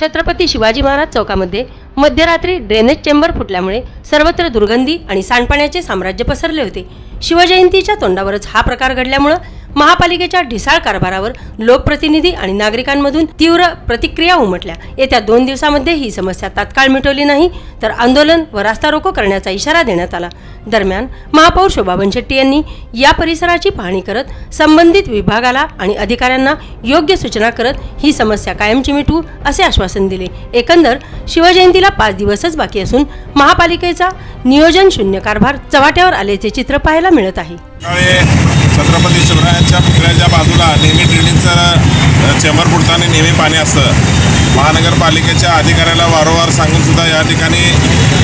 छत्रपती शिवाजी महाराज चौकामध्ये मध्यरात्री drainage chamber फुटल्यामुळे सर्वत्र दुर्गंधी आणि सांडपाण्याचे साम्राज्य पसरले होते. शिवजयंतीच्या तोंडावरच हा प्रकार घडल्यामुळं महापालिकेच्या ढिसाळ कारभारावर लोकप्रतिनिधी आणि नागरिकांमधून तीव्र प्रतिक्रिया उमटल्या. येत्या दोन दिवसामध्ये ही समस्या तात्काळ मिटवली नाही तर आंदोलन व रास्ता रोको करण्याचा इशारा देण्यात आला. दरम्यान महापौर शोभा बनशेट्टी यांनी या परिसराची पाहणी करत संबंधित विभागाला आणि अधिकाऱ्यांना योग्य सूचना करत ही समस्या कायमची मिटवू असे आश्वासन दिले. एकंदर शिवजयंतीला पाच दिवसच बाकी असून महापालिकेचा नियोजन शून्य कारभार चव्हाट्यावर आल्याचे चित्र पाहायला मिळत आहे. सकाळी छत्रपती शिवरायांच्या पुतळ्याच्या बाजूला नेहमी ड्रेनेजचं चेंबर फुटताना नेहमी पाणी असतं. महानगरपालिकेच्या अधिकाऱ्याला वारंवार सांगून सुद्धा या ठिकाणी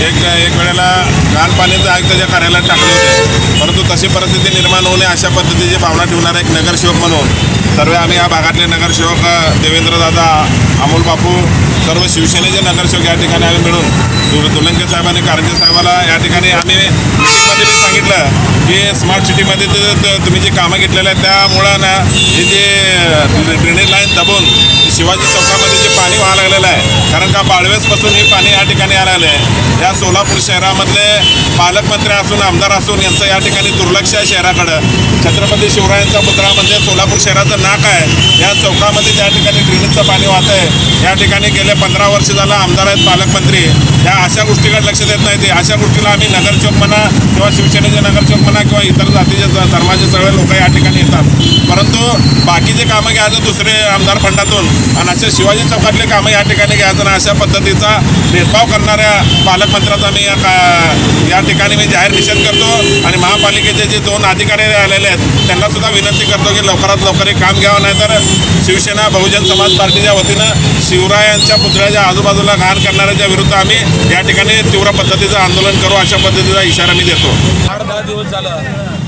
एक एक वेळेला घाण पाण्याचं आग त्याच्या कार्यालयात टाकले होते. परंतु तशी परिस्थिती निर्माण होऊ नये अशा पद्धतीची भावना ठेवणारा एक नगरसेवक म्हणून. सर्व आम्ही या भागातले नगरसेवक देवेंद्रदादा अमोल बापू सर्व शिवसेनेचे नगरसेवक या ठिकाणी आम्ही मिळून दु- दुलंके साहेब आणि कारंजे साहेबाला या ठिकाणी आम्ही मीटिंगमध्ये मी सांगितलं की स्मार्ट सिटीमध्ये तुम्ही जी कामं घेतलेली आहेत त्यामुळं ना हे जे ड्रेनेज लाईन दाबून शिवाजी चौकामध्ये जे पाणी व्हायला लागलेलं आहे कारण का बाळवेसपासून हे पाणी या ठिकाणी यायला आलं आहे या सोलापूर शहरामधले पालकमंत्री असून आमदार असून यांचं या ठिकाणी दुर्लक्ष आहे शहराकडं. छत्रपती शिवरायांचा पुतळा म्हणजे सोलापूर शहराचं नाक आहे. या चौकामध्ये त्या ठिकाणी ड्रेनेजचं पाणी वाहत आहे. या ठिकाणी गेले पंधरा वर्ष झालं आमदार आहेत पालकमंत्री. या अशा गोष्टीकडे लक्ष देत नाही ते. अशा गोष्टीला आम्ही नगरचौक म्हणा किंवा शिवसेनेचे नगरचौक म्हणा किंवा इतर जातीचे धर्माचे सगळे लोक या ठिकाणी येतात. परंतु बाकीचे कामं घ्यायचं दुसरे आमदार फंडातून. आणि असे शिवाजी चौकातले कामं या ठिकाणी घ्यायचं आणि अशा पद्धतीचा भेदभाव करणाऱ्या पालकमंत्र्याचा मी या का या ठिकाणी मी जाहीर निषेध करतो. आणि महापालिकेचे जे दोन अधिकारी आलेले आहेत त्यांनासुद्धा विनंती करतो की लवकरात लवकर हे काम घ्यावं. नाही तर शिवसेना बहुजन समाज पार्टीच्या वतीनं शिवरायांच्या पुतळ्याच्या आजूबाजूला घाण करणाऱ्याच्या विरुद्ध आम्ही या ठिकाणी तीव्र पद्धतीचं आंदोलन करू. अशा पद्धतीचा इशारा मी देतो. आठ दहा दिवस झालं.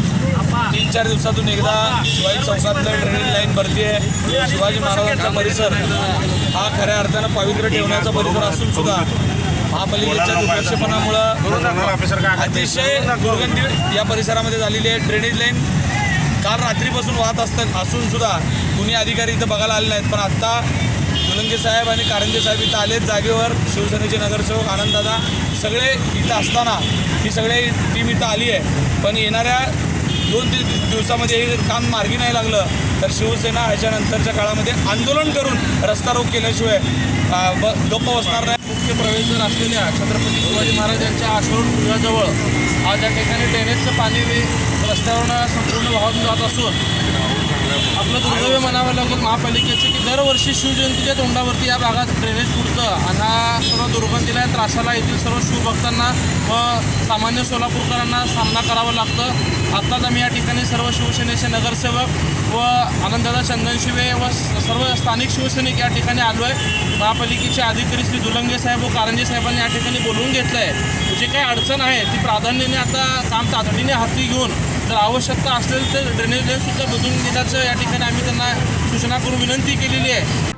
तीन चार दिवसातून एकदा शिवाजी चौकातलं ड्रेनेज लाईन भरती आहे. शिवाजी महाराजांचा परिसर हा खऱ्या अर्थानं पवित्र ठेवण्याचा परिसर असून सुद्धा महापालिकेच्या दुर्लक्षपणामुळं अतिशय दुर्गंधी या परिसरामध्ये झालेली आहे. ड्रेनेज लाईन काल रात्रीपासून वाहत असतात असून सुद्धा कुणी अधिकारी इथं बघायला आले नाहीत. पण आत्ता दुलंगे साहेब आणि कारंजे साहेब इथं आलेत. जागेवर शिवसेनेचे नगरसेवक आनंददादा सगळे इथं असताना ही सगळे टीम इथं आली आहे. पण येणाऱ्या दोन तीन दिवसामध्ये हे काम मार्गी नाही लागलं तर शिवसेना ह्याच्यानंतरच्या काळामध्ये आंदोलन करून रस्ता रोख केल्याशिवाय ब गप्प बसणार नाही. मुख्य प्रवेशद्वार असलेल्या छत्रपती शिवाजी महाराजांच्या आश्रमगृहाजवळ आज या ठिकाणी ड्रेनेजचं पाणी रस्त्यावरनं संपूर्ण वाहून जात असून आपलं दुर्दैव म्हणावं लागेल महापालिकेचं की दरवर्षी शिवजयंतीच्या तोंडावरती या भागात ड्रेनेज फुटतं आणि हा सर्व दुर्गंधीला त्रासाला येथील सर्व शिवभक्तांना व सामान्य सोलापूरकरांना सामना करावा लागतं. आत्ताच आम्ही या ठिकाणी सर्व शिवसेनेचे नगरसेवक व आनंददादा चंदनशिवे व स- सर्व स्थानिक शिवसैनिक या ठिकाणी आलो आहे महापालिकेचे अधिकारी श्री दुलंगे साहेब व कारंजे साहेबांनी या ठिकाणी बोलवून घेतलं आहे जी काही अडचण आहे ती प्राधान्याने आता काम तातडीने हाती घेऊन जर आवश्यकता असेल तर ड्रेनेज लाईनसुद्धा बदलून देण्याचं या ठिकाणी आम्ही त्यांना सूचना करून विनंती केलेली आहे.